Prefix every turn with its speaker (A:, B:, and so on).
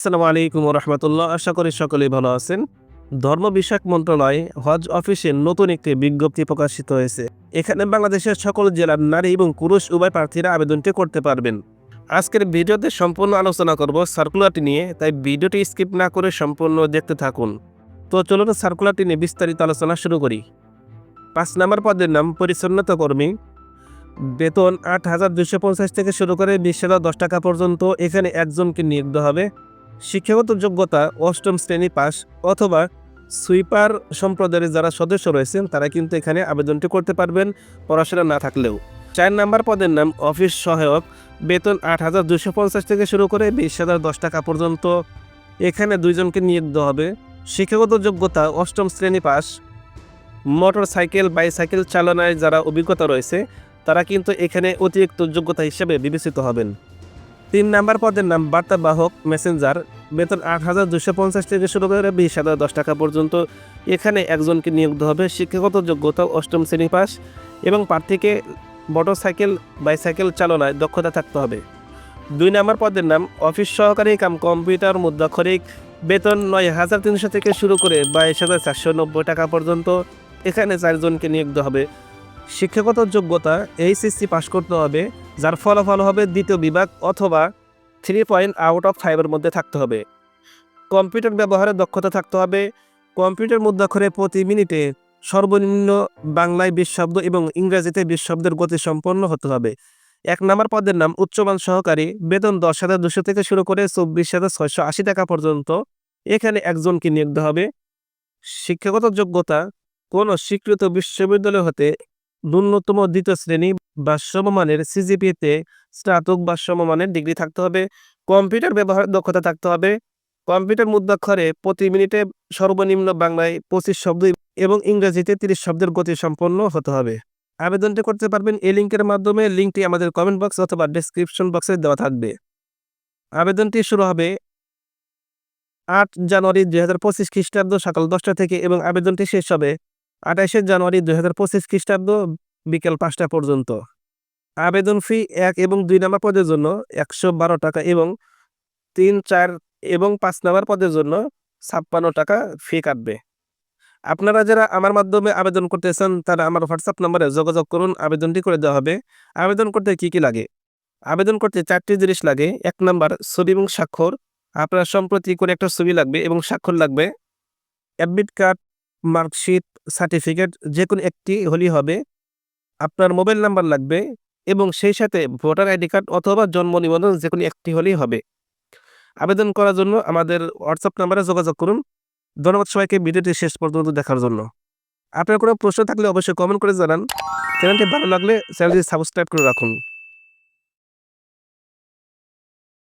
A: আসসালামু আলাইকুম রহমতুল্লাহ আশা করি সকলেই ভালো আছেন। ধর্ম বিষয়ক মন্ত্রণালয় হজ অফিসে নতুন একটি বিজ্ঞপ্তি প্রকাশিত হয়েছে। এখানে বাংলাদেশের সকল জেলার নারী এবং পুরুষ উভয় প্রার্থীরা আবেদনটি করতে পারবেন। আজকের ভিডিওতে সম্পূর্ণ আলোচনা করব সার্কুলারটি নিয়ে, তাই ভিডিওটি স্কিপ না করে সম্পূর্ণ দেখতে থাকুন। তো চলুন সার্কুলারটি নিয়ে বিস্তারিত আলোচনা শুরু করি। পাঁচ নম্বর পদের নাম, পরিচ্ছন্নতা কর্মী। বেতন আট হাজার দুশো পঞ্চাশ থেকে শুরু করে বিশ হাজার দশ টাকা পর্যন্ত এখানে একজনকে নিয়োগ হবে। শিক্ষাগত যোগ্যতা অষ্টম শ্রেণি পাস অথবা সুইপার সম্প্রদায়ের যারা সদস্য রয়েছেন, তারা কিন্তু এখানে আবেদনটি করতে পারবেন পড়াশোনা না থাকলেও। চার নাম্বার পদের নাম অফিস সহায়ক। বেতন আট হাজার দুশো পঞ্চাশ থেকে শুরু করে বিশ হাজার দশ টাকা পর্যন্ত। এখানে দুইজনকে নিয়োগ দেওয়া হবে। শিক্ষাগত যোগ্যতা অষ্টম শ্রেণি পাস। মোটর সাইকেল, বাইসাইকেল চালনায় যারা অভিজ্ঞতা রয়েছে, তারা কিন্তু এখানে অতিরিক্ত যোগ্যতা হিসেবে বিবেচিত হবেন। তিন নাম্বার পদের নাম বার্তাবাহক মেসেঞ্জার। বেতন আট হাজার দুশো পঞ্চাশ থেকে শুরু করে বিশ হাজার দশ টাকা পর্যন্ত। এখানে একজনকে নিয়োগ হবে। শিক্ষাগত যোগ্যতা, অষ্টম শ্রেণি পাস এবং প্রার্থীকে মোটরসাইকেল, বাইসাইকেল চালনায় দক্ষতা থাকতে হবে। দুই নম্বর পদের নাম অফিস সহকারী কাম কম্পিউটার মুদ্রাক্ষরিক বেতন নয় হাজার তিনশো থেকে শুরু করে বাইশ হাজার চারশো নব্বই টাকা পর্যন্ত। এখানে চারজনকে নিয়োগ হবে। শিক্ষাগত যোগ্যতা, এইচএসসি পাশ করতে হবে। যার ফলাফল হবে দ্বিতীয় বিভাগ অথবা থ্রি পয়েন্ট আউট অফ ফাইভের মধ্যে থাকতে হবে। কম্পিউটার ব্যবহারে দক্ষতা থাকতে হবে। কম্পিউটার মুদ্রাক্ষরে প্রতি মিনিটে সর্বনিম্ন বাংলায় বিশ শব্দ এবং ইংরেজিতে বিশ শব্দের গতি সম্পন্ন হতে হবে। এক নম্বর পদের নাম উচ্চমান সহকারী। বেতন দশ হাজার দুশো থেকে শুরু করে চব্বিশ হাজার ছয়শো আশি টাকা পর্যন্ত। এখানে একজনকে নিয়োগ হবে। শিক্ষাগত যোগ্যতা। কোনো স্বীকৃত বিশ্ববিদ্যালয় হতে ন্যূনতম দ্বিতীয় শ্রেণি বা সমমানের সিজিপিতে স্নাতক বা সমমানের ডিগ্রি থাকতে হবে। কম্পিউটার ব্যবহার দক্ষতা থাকতে হবে। কম্পিউটার মুদ্রাক্ষরে প্রতি মিনিটে সর্বনিম্ন বাংলায় পঁচিশ শব্দ এবং ইংরেজিতে তিরিশ শব্দের গতি সম্পন্ন হতে হবে। আবেদনটি করতে পারবেন এই লিঙ্কের মাধ্যমে। লিঙ্কটি আমাদের কমেন্ট বক্স অথবা ডেসক্রিপশন বক্সে দেওয়া থাকবে। আবেদনটি শুরু হবে আট জানুয়ারি দুই হাজার পঁচিশ খ্রিস্টাব্দ সকাল দশটা থেকে এবং আবেদনটি শেষ হবে আঠাশে জানুয়ারি দুই হাজার পঁচিশ খ্রিস্টাব্দ বিকেল পাঁচটা পর্যন্ত। আবেদন ফি এক এবং দুই নাম্বার পদের জন্য একশো বারো টাকা এবং তিন, চার এবং পাঁচ নাম্বার পদের জন্য ছাপ্পান্ন টাকা ফি কাটবে। আপনারা যারা আমার মাধ্যমে আবেদন করতে চান তারা আমার হোয়াটসঅ্যাপ নম্বরে যোগাযোগ করুন, আবেদনটি করে দেওয়া হবে। আবেদন করতে কি কি লাগে? আবেদন করতে চারটি জিনিস লাগে। এক নাম্বার, ছবি এবং স্বাক্ষর। আপনার সম্প্রতি করে একটা ছবি লাগবে এবং স্বাক্ষর লাগবে। অ্যাডমিট কার্ড, মার্কশিট সার্টিফিকেট যে কোনো একটি হলেই হবে। আপনার মোবাইল নাম্বার লাগবে এবং সেই সাথে ভোটার আইডি কার্ড অথবা জন্ম নিবন্ধন যে কোনো একটি হলেই হবে। আবেদন করার জন্য আমাদের হোয়াটসঅ্যাপ নাম্বারে যোগাযোগ করুন। ধন্যবাদ সবাইকে, ভিডিওটি শেষ পর্যন্ত দেখার জন্য। আপনার কোনো প্রশ্ন থাকলে অবশ্যই কমেন্ট করে জানান। চ্যানেলটি ভালো লাগলে চ্যানেলটি সাবস্ক্রাইব করে রাখুন।